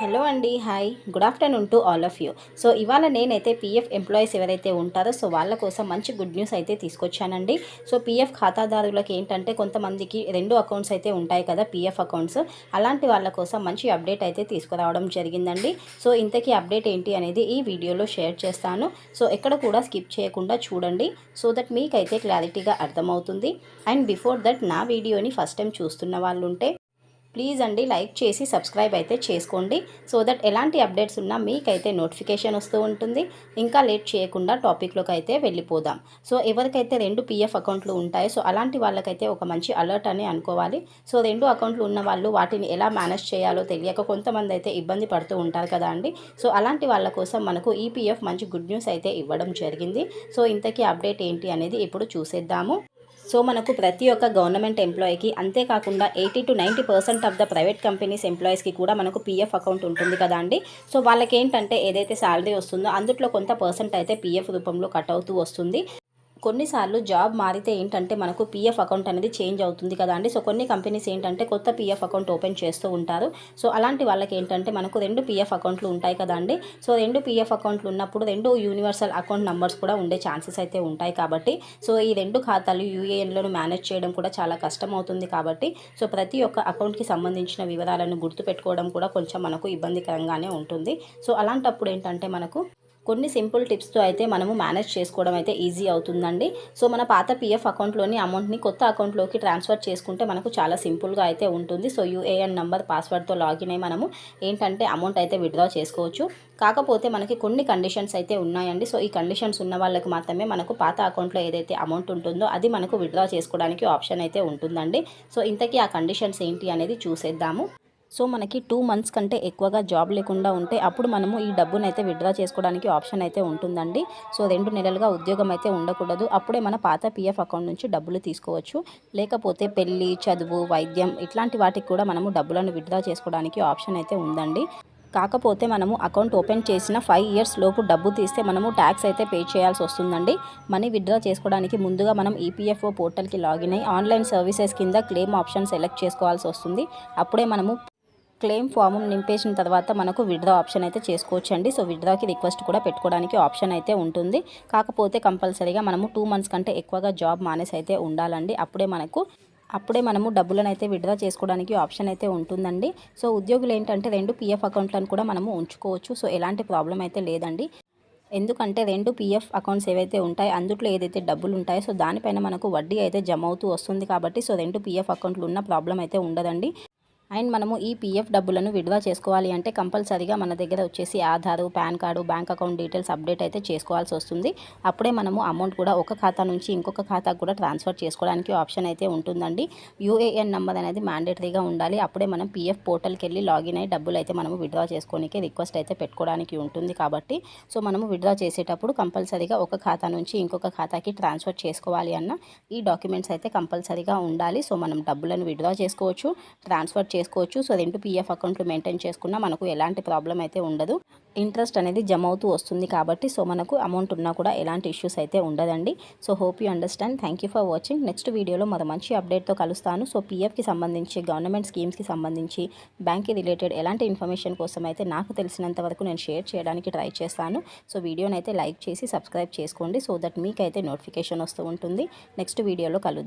Hello అండి hi. Good afternoon to all of you. So ఇవాళ నేనైతే పీఎఫ్ ఎంప్లాయీస్ ఎవరైతే ఉంటారో సో వాళ్ళ కోసం మంచి గుడ్ న్యూస్ అయితే తీసుకొచ్చానండి. సో పీఎఫ్ ఖాతాదారులకు ఏంటంటే కొంతమందికి రెండు అకౌంట్స్ అయితే ఉంటాయి కదా పీఎఫ్ అకౌంట్స్. అలాంటి వాళ్ళ కోసం మంచి అప్డేట్ అయితే తీసుకురావడం జరిగిందండి. సో ఇంతకీ అప్డేట్ ఏంటి అనేది ఈ వీడియోలో షేర్ చేస్తాను. సో ఎక్కడ కూడా స్కిప్ చేయకుండా చూడండి. సో దట్ మీకైతే క్లారిటీగా అర్థమవుతుంది. అండ్ బిఫోర్ దట్ నా వీడియోని ఫస్ట్ టైం చూస్తున్న వాళ్ళు ఉంటే ప్లీజ్ అండి లైక్ చేసి సబ్స్క్రైబ్ అయితే చేసుకోండి. సో దట్ ఎలాంటి అప్డేట్స్ ఉన్నా మీకైతే నోటిఫికేషన్ వస్తూ ఉంటుంది. ఇంకా లేట్ చేయకుండా టాపిక్లోకి అయితే వెళ్ళిపోదాం. సో ఎవరికైతే రెండు పీఎఫ్ అకౌంట్లు ఉంటాయో సో అలాంటి వాళ్ళకైతే ఒక మంచి అలర్ట్ అని అనుకోవాలి. సో రెండు అకౌంట్లు ఉన్న వాళ్ళు వాటిని ఎలా మేనేజ్ చేయాలో తెలియక కొంతమంది అయితే ఇబ్బంది పడుతూ ఉంటారు కదా అండి. సో అలాంటి వాళ్ళ కోసం మనకు ఈపీఎఫ్ మంచి గుడ్ న్యూస్ అయితే ఇవ్వడం జరిగింది. సో ఇంతకీ అప్డేట్ ఏంటి అనేది ఇప్పుడు చూసేద్దాము. సో మనకు ప్రతి ఒక్క గవర్నమెంట్ ఎంప్లాయీకి అంతేకాకుండా eighty to ninety percent of the private companies ఎంప్లాయీస్కి కూడా మనకు పీఎఫ్ అకౌంట్ ఉంటుంది కదా అండి. సో వాళ్ళకి ఏంటంటే ఏదైతే శాలరీ వస్తుందో అందులో కొంత పర్సెంట్ అయితే పీఎఫ్ రూపంలో కట్ అవుతూ వస్తుంది. కొన్నిసార్లు జాబ్ మారితే ఏంటంటే మనకు పీఎఫ్ అకౌంట్ అనేది చేంజ్ అవుతుంది కదా అండి. సో కొన్ని కంపెనీస్ ఏంటంటే కొత్త పీఎఫ్ అకౌంట్ ఓపెన్ చేస్తూ ఉంటారు. సో అలాంటి వాళ్ళకి ఏంటంటే మనకు రెండు పీఎఫ్ అకౌంట్లు ఉంటాయి కదా అండి. సో రెండు పీఎఫ్ అకౌంట్లు ఉన్నప్పుడు రెండు యూనివర్సల్ అకౌంట్ నెంబర్స్ కూడా ఉండే ఛాన్సెస్ అయితే ఉంటాయి కాబట్టి సో ఈ రెండు ఖాతాలు యూఏఎన్లను మేనేజ్ చేయడం కూడా చాలా కష్టం అవుతుంది కాబట్టి సో ప్రతి ఒక్క అకౌంట్కి సంబంధించిన వివరాలను గుర్తుపెట్టుకోవడం కూడా కొంచెం మనకు ఇబ్బందికరంగానే ఉంటుంది. సో అలాంటప్పుడు ఏంటంటే మనకు కొన్ని సింపుల్ టిప్స్తో అయితే మనము మేనేజ్ చేసుకోవడం అయితే ఈజీ అవుతుందండి. సో మన పాత పిఎఫ్ అకౌంట్లోని అమౌంట్ని కొత్త అకౌంట్లోకి ట్రాన్స్ఫర్ చేసుకుంటే మనకు చాలా సింపుల్గా అయితే ఉంటుంది. సో యూఏఎన్ నెంబర్ పాస్వర్డ్తో లాగిన్ అయ్యి మనము ఏంటంటే అమౌంట్ అయితే విత్డ్రా చేసుకోవచ్చు. కాకపోతే మనకి కొన్ని కండిషన్స్ అయితే ఉన్నాయండి. సో ఈ కండిషన్స్ ఉన్న వాళ్ళకి మాత్రమే మనకు పాత అకౌంట్లో ఏదైతే అమౌంట్ ఉంటుందో అది మనకు విత్డ్రా చేసుకోవడానికి ఆప్షన్ అయితే ఉంటుందండి. సో ఇంతకీ ఆ కండిషన్స్ ఏంటి అనేది చూసేద్దాము. సో మనకి టూ మంత్స్ కంటే ఎక్కువగా జాబ్ లేకుండా ఉంటే అప్పుడు మనము ఈ డబ్బును అయితే విత్డ్రా చేసుకోవడానికి ఆప్షన్ అయితే ఉంటుందండి. సో రెండు నెలలుగా ఉద్యోగం అయితే ఉండకూడదు. అప్పుడే మన పాత పీఎఫ్ అకౌంట్ నుంచి డబ్బులు తీసుకోవచ్చు. లేకపోతే పెళ్ళి చదువు వైద్యం ఇట్లాంటి వాటికి కూడా మనము డబ్బులను విత్డ్రా చేసుకోవడానికి ఆప్షన్ అయితే ఉందండి. కాకపోతే మనము అకౌంట్ ఓపెన్ చేసిన ఫైవ్ ఇయర్స్ లోపు డబ్బు తీస్తే మనము ట్యాక్స్ అయితే పే చేయాల్సి వస్తుందండి. మనీ విత్డ్రా చేసుకోవడానికి ముందుగా మనం ఈపీఎఫ్ఓ పోర్టల్కి లాగిన్ అయ్యి ఆన్లైన్ సర్వీసెస్ కింద క్లెయిమ్ ఆప్షన్ సెలెక్ట్ చేసుకోవాల్సి వస్తుంది. అప్పుడే మనము క్లెయిమ్ ఫామ్ నింపేసిన తర్వాత మనకు విడ్రా ఆప్షన్ అయితే చేసుకోవచ్చు అండి సో విడ్రాకి రిక్వెస్ట్ కూడా పెట్టుకోవడానికి ఆప్షన్ అయితే ఉంటుంది. కాకపోతే కంపల్సరీగా మనము టూ మంత్స్ కంటే ఎక్కువగా జాబ్ మానేసి అయితే ఉండాలండి. అప్పుడే మనకు అప్పుడే మనము డబ్బులను అయితే విడ్రా చేసుకోవడానికి ఆప్షన్ అయితే ఉంటుందండి. సో ఉద్యోగులు ఏంటంటే రెండు పీఎఫ్ అకౌంట్లను కూడా మనము ఉంచుకోవచ్చు. సో ఎలాంటి ప్రాబ్లం అయితే లేదండి. ఎందుకంటే రెండు పీఎఫ్ అకౌంట్స్ ఏవైతే ఉంటాయో అందుట్లో ఏదైతే డబ్బులు ఉంటాయో సో దానిపైన మనకు వడ్డీ అయితే జమ అవుతూ వస్తుంది కాబట్టి సో రెండు పీఎఫ్ అకౌంట్లు ఉన్న ప్రాబ్లం అయితే ఉండదండి. అండ్ మనము ఈ పీఎఫ్ డబ్బులను విడ్వా చేసుకోవాలి అంటే కంపల్సరీగా మన దగ్గర వచ్చేసి Aadhaar PAN card bank account details update అయితే చేసుకోవాల్సి వస్తుంది. అప్పుడే మనము అమౌంట్ కూడా ఒక ఖాతా నుంచి ఇంకొక ఖాతాకు కూడా ట్రాన్స్ఫర్ చేసుకోవడానికి ఆప్షన్ అయితే ఉంటుందండి. యూఏఎన్ నెంబర్ అనేది మ్యాండేటరీగా ఉండాలి. అప్పుడే మనం పీఎఫ్ పోర్టల్కి వెళ్ళి లాగిన్ అయ్యి డబ్బులు అయితే మనము విడ్రా చేసుకోనికి రిక్వెస్ట్ అయితే పెట్టుకోవడానికి ఉంటుంది కాబట్టి. సో మనము విడ్రా చేసేటప్పుడు కంపల్సరీగా ఒక ఖాతా నుంచి ఇంకొక ఖాతాకి ట్రాన్స్ఫర్ చేసుకోవాలి అన్న ఈ డాక్యుమెంట్స్ అయితే కంపల్సరీగా ఉండాలి. సో మనం డబ్బులను విడ్రా చేసుకోవచ్చు. ట్రాన్స్ఫర్ చేసుకోవచ్చు. సో రెండు పీఎఫ్ అకౌంట్లు మెయింటైన్ చేసుకున్నా మనకు ఎలాంటి ప్రాబ్లం అయితే ఉండదు. ఇంట్రెస్ట్ అనేది జమ అవుతూ వస్తుంది కాబట్టి సో మనకు అమౌంట్ ఉన్నా కూడా ఎలాంటి ఇష్యూస్ అయితే ఉండదండి. So hope you understand. Thank you for watching. Next వీడియోలో మరో మంచి అప్డేట్తో కలుస్తాను. సో పీఎఫ్కి సంబంధించి గవర్నమెంట్ స్కీమ్స్కి సంబంధించి బ్యాంక్కి రిలేటెడ్ ఎలాంటి ఇన్ఫర్మేషన్ కోసం అయితే నాకు తెలిసినంత వరకు నేను షేర్ చేయడానికి ట్రై చేస్తాను. సో వీడియోని అయితే లైక్ చేసి సబ్స్క్రైబ్ చేసుకోండి. సో దట్ మీకైతే నోటిఫికేషన్ వస్తూ ఉంటుంది. నెక్స్ట్ వీడియోలో కలుద్దాం.